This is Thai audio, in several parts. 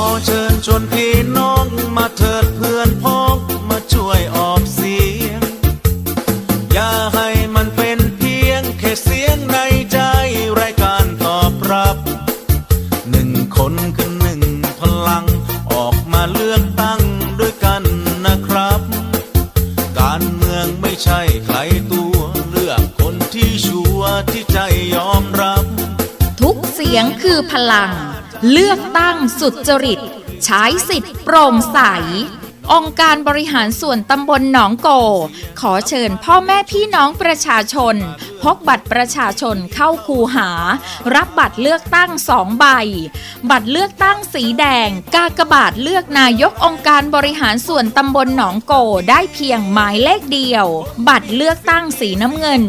อเชิญชวนพี่น้องมาเถิดเพื่อนพ้องมาช่วยออกเสียง อย่าให้มันเป็นเพียงแค่เสียงในใจรายการตอบรับหนึ่งคนคือหนึ่งพลังออกมาเลือกตั้งด้วยกันนะครับ การเมืองไม่ใช่ใครตัวเลือกคนที่ชัวร์ที่ใจยอมรับ ทุกเสียงคือพลัง เลือกตั้งสุจริต ใช้สิทธิ์โปร่งใส องค์การบริหารส่วนตำบลหนองโก ขอเชิญพ่อแม่พี่น้องประชาชน พกบัตรประชาชนเข้าคูหา รับบัตรเลือกตั้งสองใบ บัตรเลือกตั้งสีแดง กากบาทเลือกนายกองค์การบริหารส่วนตำบลหนองโกได้เพียงหมายเลขเดียว บัตรเลือกตั้งสีน้ำเงิน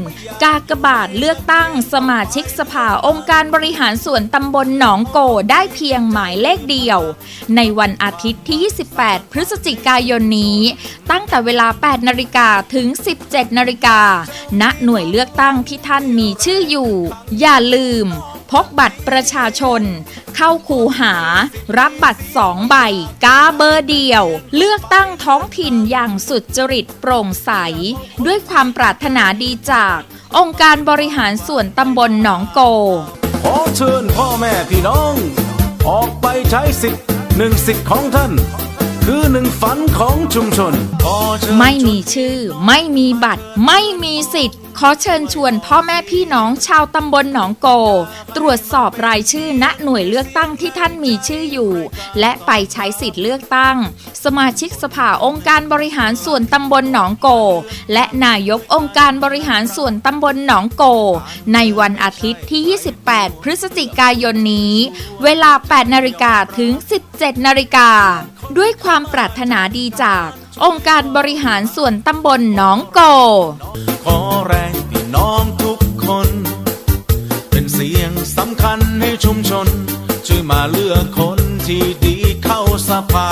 กากบาทเลือกตั้งสมาชิกสภาองค์การบริหารส่วนตำบลหนองโกได้เพียงหมายเลขเดียว ในวันอาทิตย์ที่ 28 พฤศจิกายนนี้ ตั้งแต่เวลา 8 นาฬิกาถึง 17 นาฬิกา ณ หน่วยเลือกตั้งที่ท่านมีชื่ออยู่ อย่าลืมพกบัตรประชาชน เข้าคูหา รับบัตรสองใบ กาเบอร์เดียว เลือกตั้งท้องถิ่นอย่างสุดจริตโปร่งใส ด้วยความปรารถนาดีจาก องค์การบริหารส่วนตำบลหนองโก ขอเชิญพ่อแม่พี่น้อง ออกไปใช้สิทธิ์หนึ่งสิทธิ์ของท่าน คือหนึ่งฝันของชุมชน ไม่มีชื่อ ไม่มีบัตร ไม่มีสิทธิ์ ขอเชิญชวนพ่อแม่พี่น้องชาวตำบลหนองโก ตรวจสอบรายชื่อณหน่วยเลือกตั้งที่ท่านมีชื่ออยู่ และไปใช้สิทธิ์เลือกตั้ง สมาชิกสภาองค์การบริหารส่วนตำบลหนองโก และนายกองค์การบริหารส่วนตำบลหนองโก ในวันอาทิตย์ที่ 28 พฤศจิกายนนี้ เวลา 8 นาฬิกาถึง 17 นาฬิกา ด้วยความปรารถนาดีจากองค์การบริหารส่วนตำบลหนองโก ขอแรงพี่น้องทุกคน เป็นเสียงสำคัญให้ชุมชน ช่วยมาเลือกคนที่ดีเข้าสภา